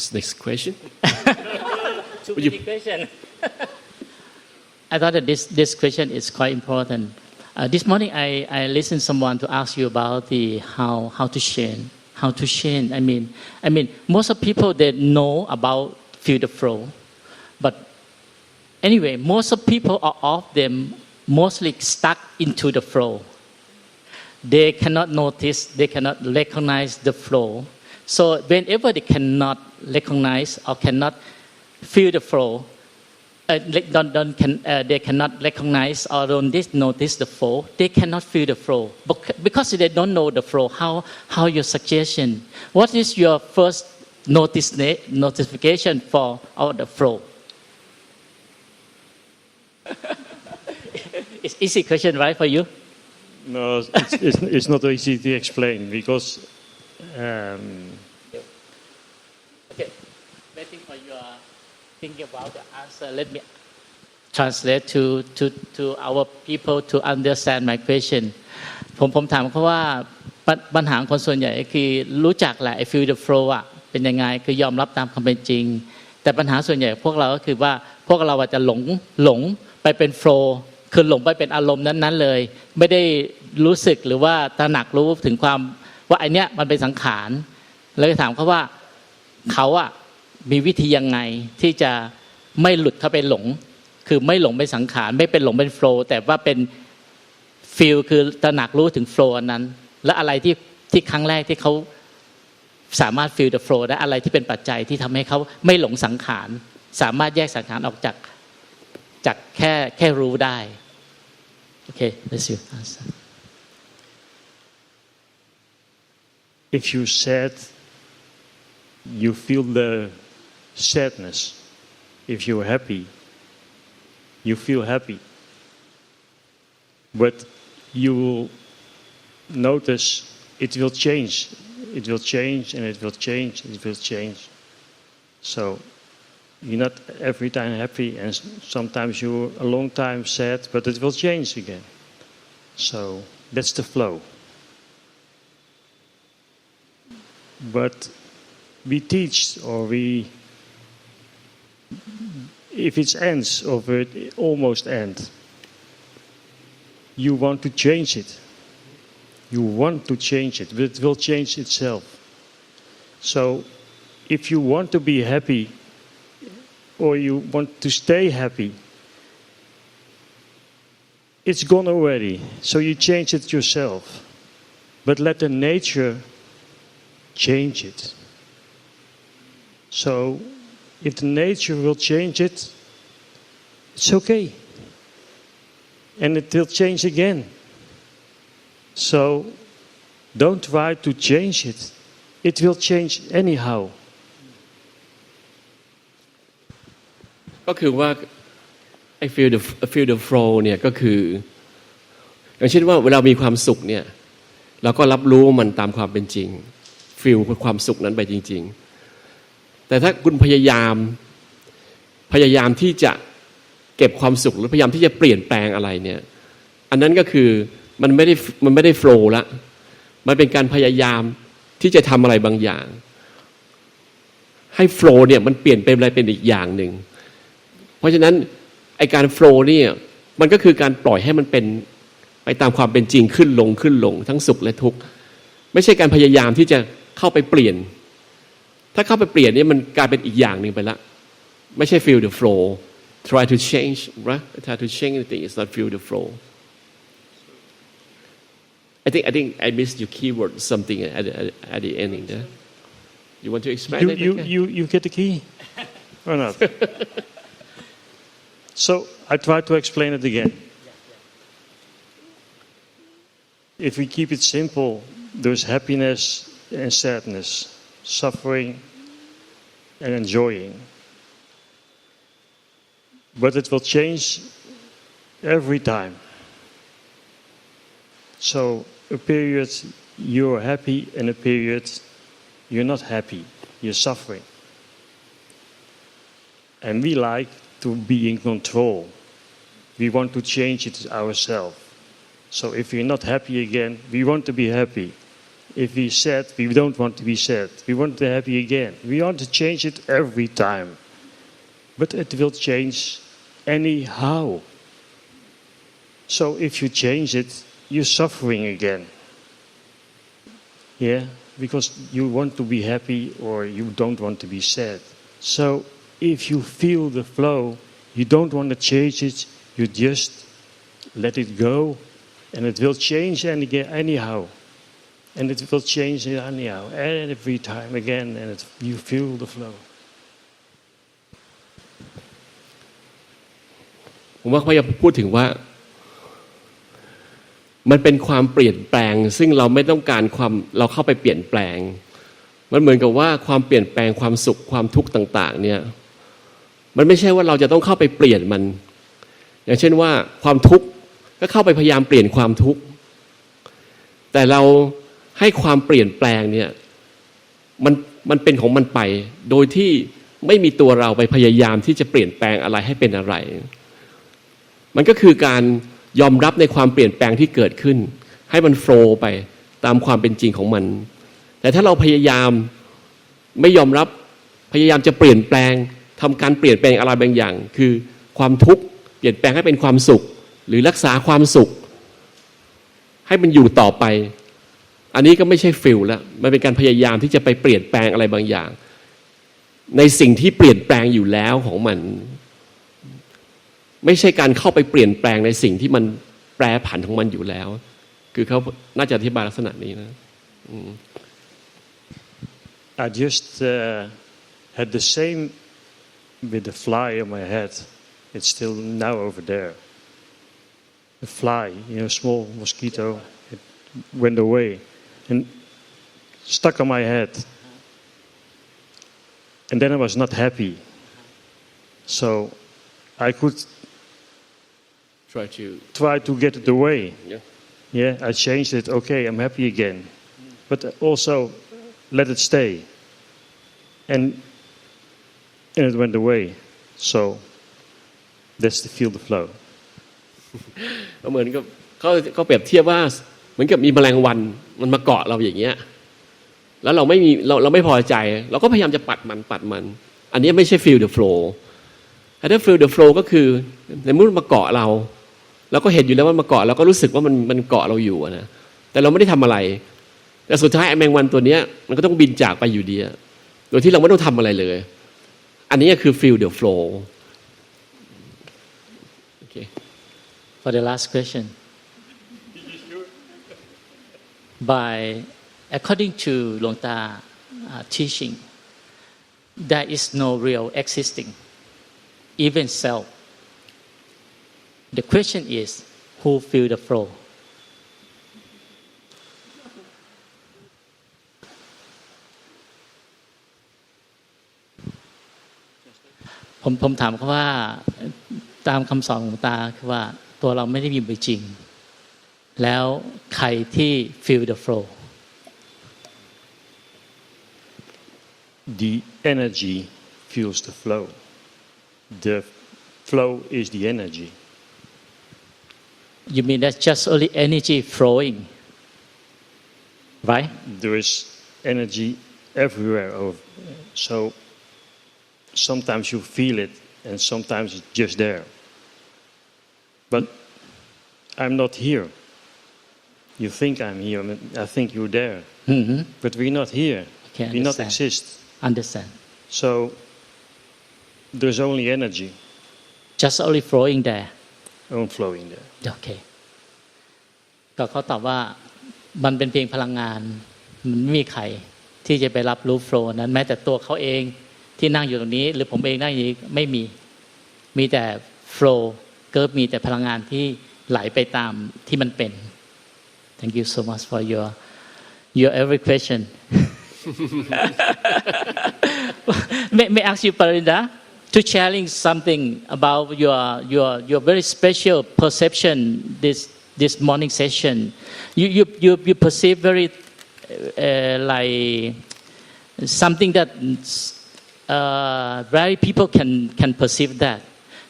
What's next question? Too many questions. I thought that this, this question is quite important. Uh, this morning, I, I listened someone to ask you about the how how to change, how to change. I mean, I mean, most of people they know about feel the flow, but anyway, most of people are of them mostly stuck into the flow. They cannot notice, they cannot recognize the flow. So whenever they cannot recognize or cannot feel the flow, uh, they don't, don't can, uh, they cannot recognize or don't notice the flow. They cannot feel the flow Bec- because they don't know the flow. How how your suggestion? What is your first notice notification for all the flow? it's easy question, right, for you? No, it's, it's, it's not easy to explain because um, think about the answer. Let me translate to to to our people to understand my question. ผมผมถามเขาว่าปัญหาคนส่วนใหญ่คือรู้จักแหละ feel the flow อะเป็นยังไงคือยอมรับตามความเป็นจริง แต่ปัญหาส่วนใหญ่พวกเราก็คือว่าพวกเราอาจจะหลงหลงไปเป็น flow คือหลงไปเป็นอารมณ์นั้นๆเลย ไม่ได้รู้สึกหรือว่าตระหนักรู้ถึงความว่าไอเนี้ยมันเป็นสังขารแล้วก็ถามเขาว่าเขาอะ มีวิธียังไงที่จะไม่หลุดเข้าไปหลง คือไม่หลงเป็นสังขารไม่เป็นหลงเป็นโฟล์แต่ว่าเป็นฟิลคือตระหนักรู้ถึงโฟล์นั้น และอะไรที่ที่ครั้งแรกที่เขาสามารถฟิลเดอะโฟล์ได้อะไรที่เป็นปัจจัยที่ทำให้เขาไม่หลงสังขาร สามารถแยกสังขารออกจากจากแค่แค่รู้ได้โอเค let's you answer if you said you feel the sadness. If you're happy, you feel happy. But you will notice it will change. It will change and it will change, and it will change. So you're not every time happy and sometimes you're a long time sad, but it will change again. So that's the flow. but we teach or we if it ends or it almost end you want to change it. You want to change it. But it will change itself. So if you want to be happy or you want to stay happy it's gone already. So you change it yourself. But let the nature change it. So, if the nature will change it, it's okay. And it will change again. So, don't try to change it, it will change anyhow. ก็คือว่าไอ้ feel the feel the flow เนี่ยก็คือ อย่างเช่นว่าเวลามีความสุขเนี่ยเราก็รับรู้มันตามความเป็นจริง feel ความสุขนั้นไปจริง ๆ แต่ถ้าคุณพยายาม พยายามที่จะเก็บความสุขหรือพยายามที่จะเปลี่ยนแปลงอะไรเนี่ย อันนั้นก็คือมันไม่ได้มันไม่ได้ flow ละมันเป็นการพยายามที่จะทำอะไรบางอย่าง ให้ flow เนี่ยมันเปลี่ยนเป็นอะไรเป็นอีกอย่างหนึ่งเพราะฉะนั้นไอการโฟล์เนี่ยมันก็คือการปล่อยให้มันเป็นไปตามความเป็นจริงขึ้นลงขึ้นลง ทั้งสุขและทุกข์ไม่ใช่การพยายามที่จะเข้าไปเปลี่ยน ถ้าเข้าไปเปลี่ยนเนี่ยมันกลายเป็นอีกอย่างหนึ่งไปละไม่ใช่ feel the flow try to change right try to change anything it's not feel the flow I think I think I missed your keyword something at the, at the ending there you want to expand You, it you, again? you, you get the key? Or not? so I try to explain it again. If we keep it simple, there's happiness and sadness, suffering and enjoying. But it will change every time. So, a period you're happy, and a period you're not happy, you're suffering. And we like to be in control. We want to change it ourselves. So if we're not happy again, we want to be happy. If we sad, we don't want to be sad. We want to be happy again. We want to change it every time. But it will change anyhow. So if you change it, you're suffering again. Yeah, because you want to be happy or you don't want to be sad. So if you feel the flow, you don't want to change it, you just let it go and it will change any, anyhow. And it will change anyhow, every time again, and it, you feel the flow. ผมว่าเขาจะพูดถึงว่า มันเป็นความเปลี่ยนแปลง ซึ่งเราไม่ต้องการความเราเข้าไปเปลี่ยนแปลง มันเหมือนกับว่าความเปลี่ยนแปลงความสุขความทุกข์ต่าง ๆ เนี่ย มันไม่ใช่ว่าเราจะต้องเข้าไปเปลี่ยนมัน อย่างเช่นว่าความทุกข์ก็เข้าไปพยายามเปลี่ยนความทุกข์แต่เรา ให้ความเปลี่ยนแปลงเนี่ยมันมันเป็นของมันไป โดยที่ไม่มีตัวเราไปพยายามที่จะเปลี่ยนแปลงอะไรให้เป็นอะไร มันก็คือการยอมรับในความเปลี่ยนแปลงที่เกิดขึ้น ให้มันโฟล์ไปตามความเป็นจริงของมัน แต่ถ้าเราพยายามไม่ยอมรับพยายามจะเปลี่ยนแปลงทำการเปลี่ยนแปลงอะไรบางอย่าง คือความทุกข์เปลี่ยนแปลงให้เป็นความสุข หรือรักษาความสุข ให้มันอยู่ต่อไป อันนี้ก็ไม่ใช่ฟิลแล้ว มันเป็นการพยายามที่จะไปเปลี่ยนแปลงอะไรบางอย่าง ในสิ่งที่เปลี่ยนแปลงอยู่แล้วของมัน ไม่ใช่การเข้าไปเปลี่ยนแปลงในสิ่งที่มันแปรผันของมันอยู่แล้ว คือเขาน่าจะอธิบายลักษณะนี้นะ I just uh, had the same with the fly on my head. It's still now over there. The fly, you know, small mosquito, it went away and stuck on my head. And then I was not happy. So I could try to try to get it away. yeah. Yeah, I changed it. Okay, I'm happy again. But also, let it stay. And, and it went away. So, that's the feel the flow. ก็เหมือนกับเขาเขาเปรียบเทียบว่า เหมือนกับมีแมลงวัน มันมาเกาะเราอย่างเงี้ย แล้วเราไม่มีเราเราไม่พอใจ เราก็พยายามจะปัดมันปัดมัน อันนี้ไม่ใช่ feel the flow แต่ถ้า feel the flow ก็คือในเมื่อมันมาเกาะเราเราก็เห็นอยู่แล้วว่ามันมาเกาะเราก็รู้สึกว่ามันมันเกาะเราอยู่นะแต่เราไม่ได้ทำอะไร แต่สุดท้ายแมงวันตัวเนี้ยมันก็ต้องบินจากไปอยู่ดีโดยที่เราไม่ต้องทำอะไรเลย อันนี้คือ feel the flow โอเค For the last question. By according to Luang Ta uh, teaching, there is no real existing, even self. The question is, who feel the flow? ผมผมถามเขาว่าตามคำสอนของหลวงตาคือว่าตัวเราไม่ได้มีอยู่จริง แล้วใครที่ feel the flow The energy feels the flow. The flow is the energy. you mean that's just only energy flowing right There is energy everywhere. Of, so, sometimes you feel it, and sometimes it's just there. But I'm not here. You think I'm here. I think you're there. Mhm. But we're not here. Okay, we not understand. exist. understand So there's only energy just only flowing there on flowing there. โอเคก็เขาตอบว่ามันเป็นเพียงพลังงานมันไม่มีใครที่จะไปรับรู้โฟล์นั้นแม้แต่ตัวเขาเองที่นั่งอยู่ตรงนี้ หรือผมเองนั่งอยู่นี้ไม่มีมีแต่โฟล์ก็มีแต่พลังงานที่ไหลไปตามที่มันเป็น thank you so much for your your every question. May, may I ask you Parinda to sharing something about your your your very special perception this this morning session. You you you, you perceive very uh, like something that uh, very people can can perceive that.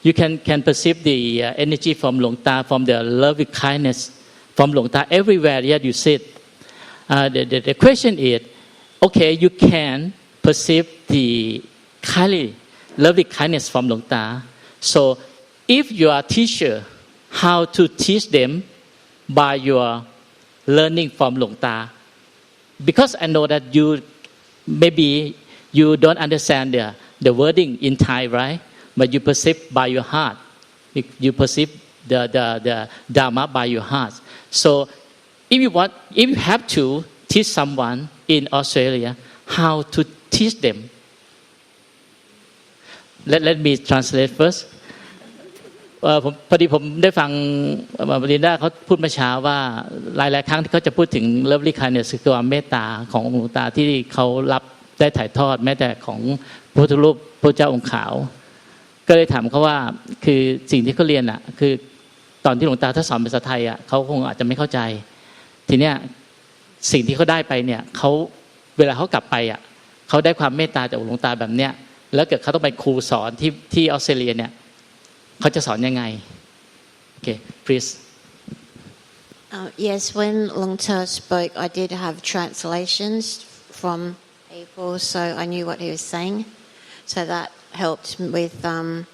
You can can perceive the uh, energy from Luang Ta from the loving kindness from Luang Ta everywhere yet you sit uh, the, the, the question is okay, you can perceive the kindly, lovely kindness from Long Ta. So if you are a teacher, how to teach them by your learning from Long Ta. Because I know that you maybe you don't understand the, the wording in Thai, right? But you perceive by your heart. You perceive the, the, the Dharma by your heart. So if you want, if you have to teach someone in Australia how to teach them, let, let me translate first. เอ่อผมพอดีผมได้ฟังบรินดาเขาพูดเมื่อเช้าว่าหลาย ๆ ครั้งที่เขาจะพูดถึงเลิฟลี่คาเนี่ยคือความเมตตาของหลวงตาที่เขารับได้ถ่ายทอดแม้แต่ของพระพุทธรูปพระเจ้าองค์ขาว ก็เลยถามเขาว่าคือสิ่งที่เขาเรียนอะคือ ตอนที่หลวงตาถ้าสอนภาษาไทยอะเขาคงอาจจะไม่เข้าใจ ทีเนี้ยสิ่งที่เขาได้ไปเนี่ยเขาเวลาเขากลับไปอะเขาได้ความเมตตาจากหลวงตาแบบเนี้ยแล้วเกิดเขาต้องไปครูสอนที่ที่ออสเตรเลียเนี่ยเขาจะสอนยังไงโอเค please Uh, yes, when Long Ta spoke, I did have translations from people, so I knew what he was saying. So that helped with um,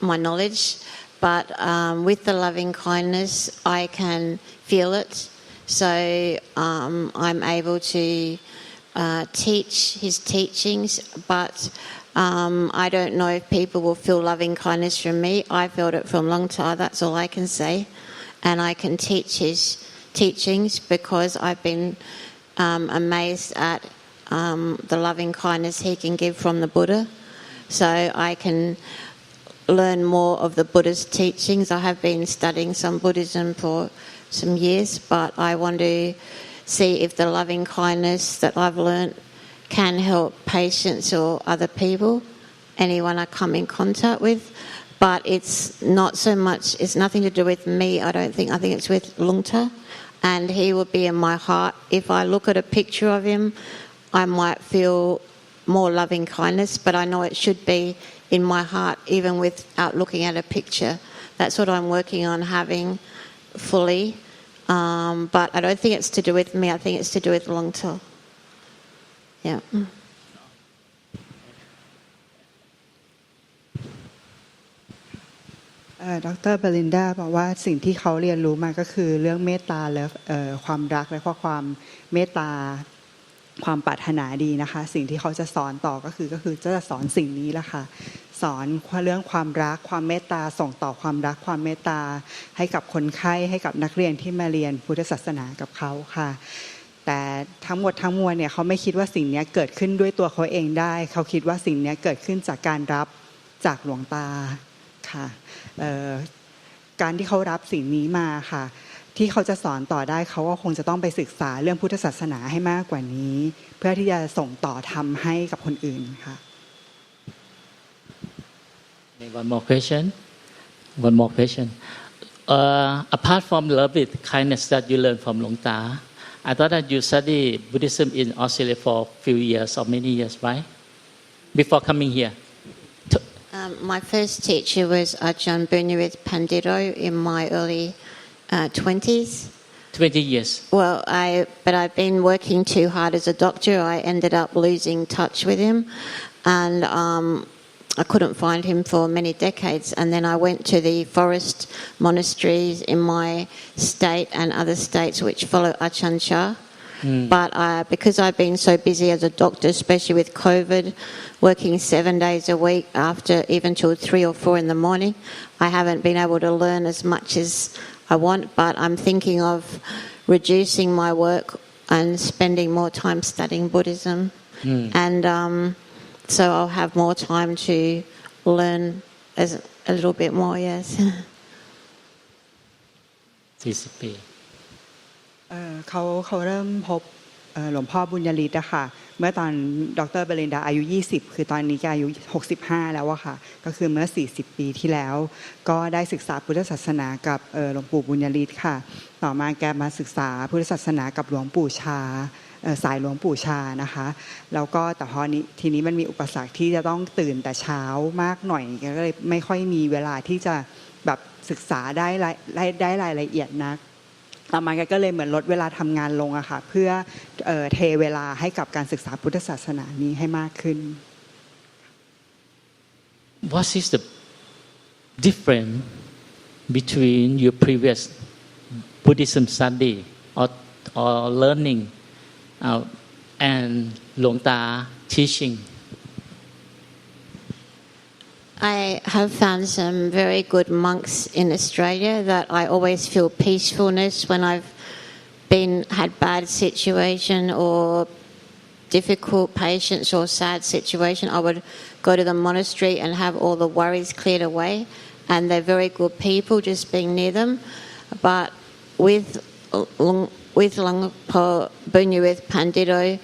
my knowledge. But um, with the loving kindness, I can feel it. So um, I'm able to uh, teach his teachings, but um, I don't know if people will feel loving kindness from me. I felt it from Long Ta, that's all I can say and I can teach his teachings because I've been um, amazed at um, the loving kindness he can give from the Buddha. So I can learn more of the Buddha's teachings. I have been studying some Buddhism for some years, but I want to see if the loving kindness that I've learnt can help patients or other people, anyone I come in contact with but it's not so much, it's nothing to do with me, I don't think. I think it's with Lungta, and he will be in my heart. If I look at a picture of him, I might feel more loving kindness, but I know it should be in my heart, even without looking at a picture. That's what I'm working on having fully. Um, but I don't think it's to do with me, I think it's to do with Lungta. Yeah. ดรเบลินดาบอกว่าสิ่งที่เขาเรียนรู้มาก็คือเรื่องเมตตาและความรักและก็ความเมตตาความปรารถนาดีนะคะ สิ่งที่เขาจะสอนต่อก็คือก็คือจะสอนสิ่งนี้แหละค่ะ สอนเรื่องความรักความเมตตาส่งต่อความรักความเมตตา ให้กับคนไข้ให้กับนักเรียนที่มาเรียนพุทธศาสนากับเขาค่ะ แต่ทั้งหมดทั้งมวลเนี่ยเขาไม่คิดว่าสิ่งนี้เกิดขึ้นด้วยตัวเขาเองได้ เขาคิดว่าสิ่งนี้เกิดขึ้นจากการรับจากหลวงตาค่ะการที่เขารับสิ่งนี้มาค่ะ ที่เขาจะสอนต่อได้เขาก็คงจะต้องไปศึกษาเรื่องพุทธศาสนาให้มากกว่านี้ เพื่อที่จะส่งต่อทำให้กับคนอื่นค่ะ one more question? One more question. Uh, apart from love it kindness that you learn from Long Ta I thought that you study Buddhism in Australia for a few years or many years right? Before coming here. Um, my first teacher was Ajahn Bunyawith Pandito in my early uh, 20s. 20 years. Well, I but I've been working too hard as a doctor. I ended up losing touch with him, and um, I couldn't find him for many decades. And then I went to the forest monasteries in my state and other states which follow Ajahn Chah. But uh, because I've been so busy as a doctor, especially with COVID, working seven days a week after even till three or four in the morning, I haven't been able to learn as much as I want. But I'm thinking of reducing my work and spending more time studying Buddhism, and um, so I'll have more time to learn as a little bit more. Yes. 40ปีเอ่อเขาเขาเริ่มพบเอ่อหลวงพ่อบุญยฤทธิ์อะค่ะ เมื่อตอนดรเบรินดาอายุ 20 คือตอนนี้แกอายุ 65 แล้วอะค่ะ ก็คือเมื่อ 40 ปีที่แล้ว ก็ได้ศึกษาพุทธศาสนากับเอ่อหลวงปู่บุญยฤทธิ์ค่ะ ต่อมาแกมาศึกษาพุทธศาสนากับหลวงปู่ชาเอ่อ สายหลวงปู่ชานะคะ แล้วก็แต่พอนี้ทีนี้มันมีอุปสรรคที่จะต้องตื่นแต่เช้ามากหน่อยก็เลยไม่ค่อยมีเวลาที่จะแบบศึกษาได้รายได้รายละเอียดนักต่อมากก็เลยเหมือนลดเวลาทำงานลงอะค่ะเพื่อเอ่อเทเวลาให้กับการศึกษาพุทธศาสนานี้ให้มากขึ้น What is the difference between your previous Buddhism study or, or learning uh, and Luang Ta teaching? I have found some very good monks in Australia that I always feel peacefulness when I've been had bad situation or difficult patients or sad situation. I would go to the monastery and have all the worries cleared away, and they're very good people just being near them. But with with Lungpo Bunya with Pandito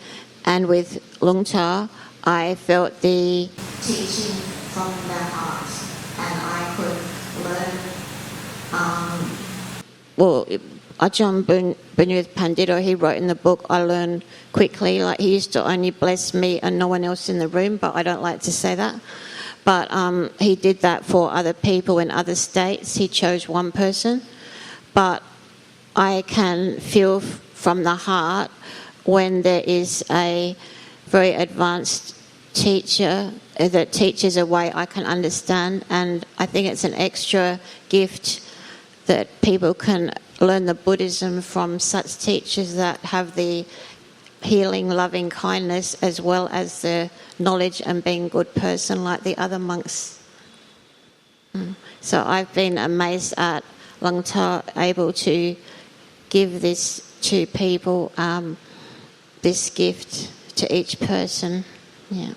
and with Lungta, I felt the teaching from the heart, and I could learn. Um, well, Ajahn Bun- Bunyuth Pandito, he wrote in the book, I learn quickly. Like he used to only bless me and no one else in the room, but I don't like to say that. But um, he did that for other people in other states. He chose one person, but I can feel from the heart when there is a very advanced teacher uh, that teaches a way I can understand, and I think it's an extra gift that people can learn the Buddhism from such teachers that have the healing, loving kindness as well as the knowledge and being a good person like the other monks. Mm. So I've been amazed at Long Ta able to give this to people, um, this gift to each person. Yeah.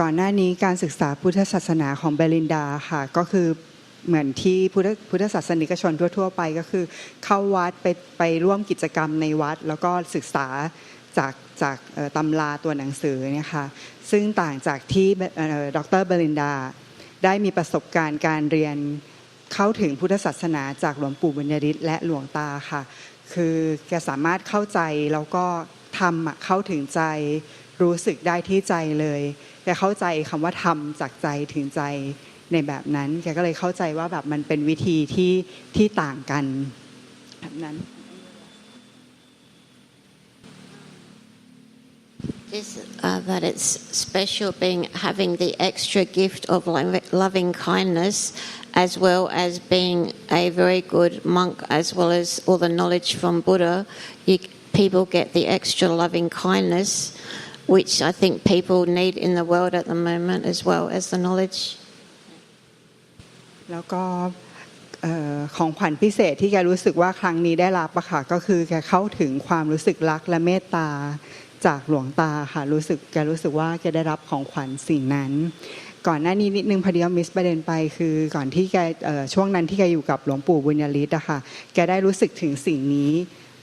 ก่อนหน้านี้การศึกษาพุทธศาสนาของเบลินดาค่ะก็คือเหมือนที่พุทธพุทธศาสนิกชนทั่ว ๆ ไปก็คือ เข้าวัดไปไปร่วมกิจกรรมในวัด แล้วก็ศึกษาจากจากตำราตัวหนังสือเนี่ยค่ะซึ่งต่างจากที่ดรเบลินดาได้มีประสบการณ์การเรียน เข้าถึงพุทธศาสนาจากหลวงปู่บุญยริศและหลวงตาค่ะ คือแกสามารถเข้าใจแล้วก็ทำเข้าถึงใจรู้สึกได้ที่ใจเลยแกเข้าใจคำว่าทำจากใจถึงใจในแบบนั้นแกก็เลยเข้าใจว่าแบบมันเป็นวิธีที่ที่ต่างกันแบบนั้น This, uh, that it's special being having the extra gift of loving kindness, as well as being a very good monk, as well as all the knowledge from Buddha. You, people get the extra loving kindness, which I think people need in the world at the moment, as well as the knowledge. แล้วก็เอ่อของขวัญพิเศษที่แกรู้สึกว่าครั้งนี้ได้รับอะค่ะก็คือแกเข้าถึงความรู้สึกรักและเมตตาจากหลวงตาค่ะรู้สึกแกรู้สึกว่าแกได้รับของขวัญสิ่งนั้น ก่อนหน้านี้นิดนึงพอดีมิสประเด็นไป คือก่อนที่แกช่วงนั้นที่แกอยู่กับหลวงปู่บุญยฤทธิ์อะค่ะแกได้รู้สึกถึงสิ่งนี้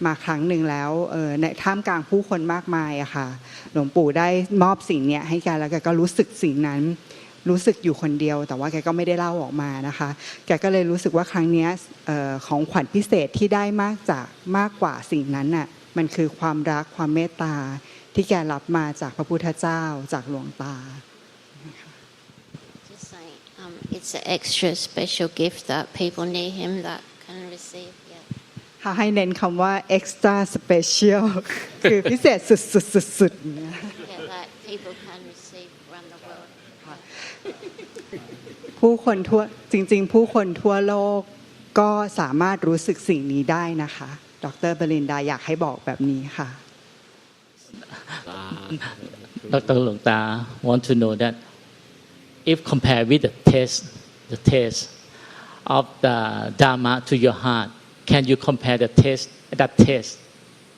มาครั้งหนึ่งแล้วในท่ามกลางผู้คนมากมายอะค่ะ หลวงปู่ได้มอบสิ่งเนี้ยให้แกแล้วแกก็รู้สึกสิ่งนั้น รู้สึกอยู่คนเดียว แต่ว่าแกก็ไม่ได้เล่าออกมานะคะ แกก็เลยรู้สึกว่าครั้งนี้ของขวัญพิเศษที่ได้มากจากมากกว่าสิ่งนั้นน่ะมันคือความรักความเมตตาที่แกรับมาจากพระพุทธเจ้าจากหลวงตา it's an extra special gift that people near him that can receive. Yeah. ถ้าให้เน้นคำว่า extra special คือพิเศษสุดๆๆๆเนี่ย Yeah, that people can receive around the world. ผู้คนทั่วจริงๆ ผู้คนทั่วโลกก็สามารถรู้สึกสิ่งนี้ได้นะคะ ดรเบลินดาอยากให้บอกแบบนี้ค่ะ Dr. Luang Ta want to know that if compared with the taste, the taste of the Dharma to your heart, can you compare the taste, that taste,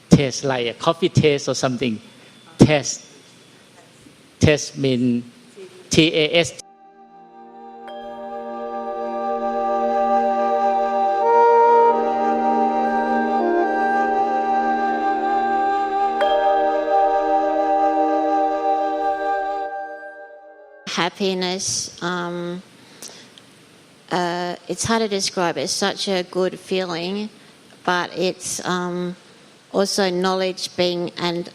taste like a coffee taste or something? Taste, taste mean T Um, uh, it's hard to describe. It's such a good feeling, but it's um, also knowledge being, and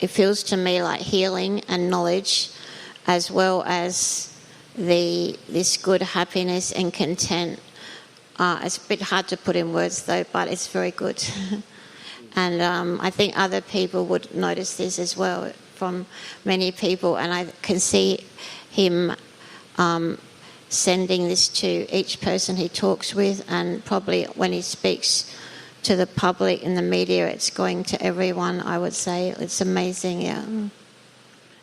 it feels to me like healing and knowledge, as well as the this good happiness and content Uh, it's a bit hard to put in words though, but it's very good. and um, I think other people would notice this as well from many people, and I can see him um, sending this to each person he talks with, and probably when he speaks to the public in the media, it's going to everyone. I would say it's amazing, yeah,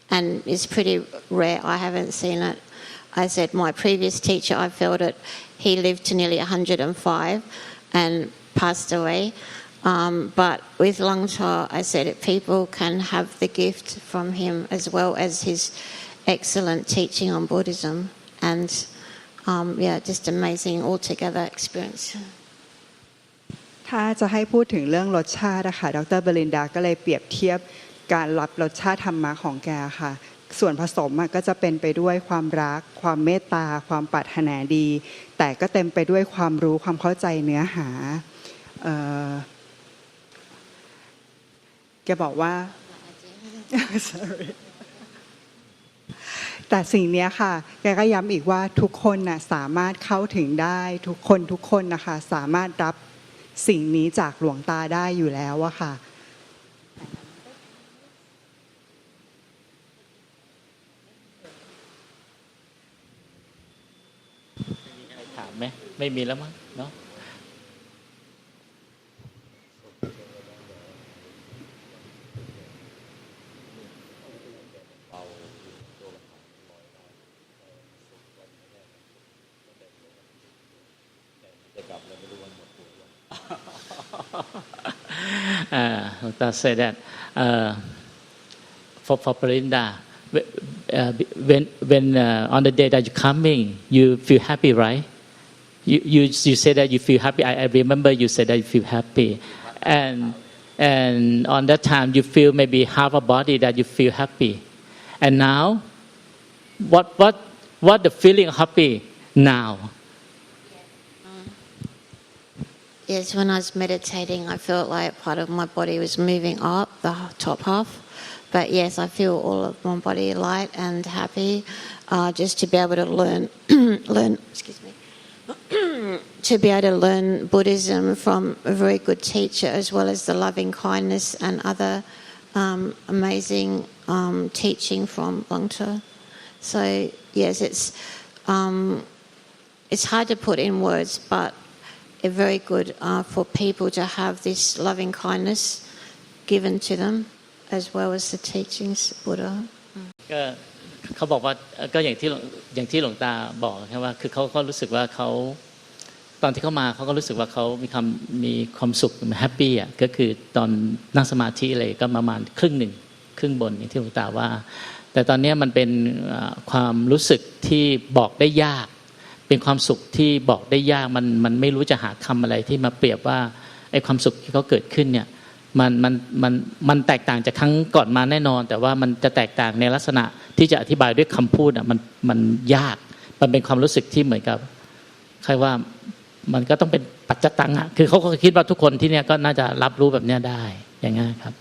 and it's pretty rare. I haven't seen it. I said my previous teacher, I felt it. He lived to nearly 105 and passed away. Um, but with Long Cha, I said it, people can have the gift from him as well as his excellent teaching on Buddhism. And um, yeah, just amazing altogether experience. ถ้าจะให้พูดถึงเรื่องรสชาตินะคะดรเบลินดาก็เลยเปรียบเทียบการรับรสชาติธรรมะของแกค่ะ ส่วนผสมก็จะเป็นไปด้วยความรัก ความเมตตา ความปรารถนาดี แต่ก็เต็มไปด้วยความรู้ความเข้าใจเนื้อหาเแกบอกว่า Sorry แต่สิ่งเนี้ยค่ะ แกก็ย้ำอีกว่าทุกคนน่ะสามารถเข้าถึงได้ทุกคนทุกคนนะคะ สามารถรับสิ่งนี้จากหลวงตาได้อยู่แล้วอะค่ะมีใครถามไหมไม่มีแล้วมั้งเนาะ uh, Dr. said that uh, for, for Belinda, uh, when, when uh, on the day that you're coming, you feel happy, right? You, you, you say that you feel happy. I, I remember you said that you feel happy. And, and on that time, you feel maybe half a body that you feel happy. And now, what, what, what the feeling happy now? Yes, when I was meditating, I felt like part of my body was moving up, the top half. But yes, I feel all of my body light and happy, uh, just to be able to learn, learn. Excuse me. to be able to learn Buddhism from a very good teacher, as well as the loving kindness and other um, amazing um, teaching from Long Tzu. So yes, it's um, it's hard to put in words, but very good uh, for people to have this loving kindness given to them, as well as the teachings of Buddha. ก็เขาบอกว่าก็อย่างที่อย่างที่หลวงตาบอกครับว่าคือเขาเขารู้สึกว่าเขาตอนที่เขามาเขาก็รู้สึกว่าเขามีความมีความสุขแฮปปี้อะก็คือตอนนั่งสมาธิเลยก็ประมาณครึ่งหนึ่งครึ่งบนอย่างที่หลวงตาว่า แต่ตอนนี้มันเป็นความรู้สึกที่บอกได้ยาก เป็นความสุขที่บอกได้ยากมันมันไม่รู้จะหาคำอะไรที่มาเปรียบว่าไอ้ความสุขที่เขาเกิดขึ้นเนี่ยมันมันมันมันแตกต่างจากครั้งก่อนมาแน่นอน แต่ว่ามันจะแตกต่างในลักษณะที่จะอธิบายด้วยคำพูดอะมันมันยากมันเป็นความรู้สึกที่เหมือนกับใครว่ามันก็ต้องเป็นปัจจตังอะคือเขาก็คิดว่าทุกคนที่เนี่ยก็น่าจะรับรู้แบบเนี้ยได้อย่างงี้ครับ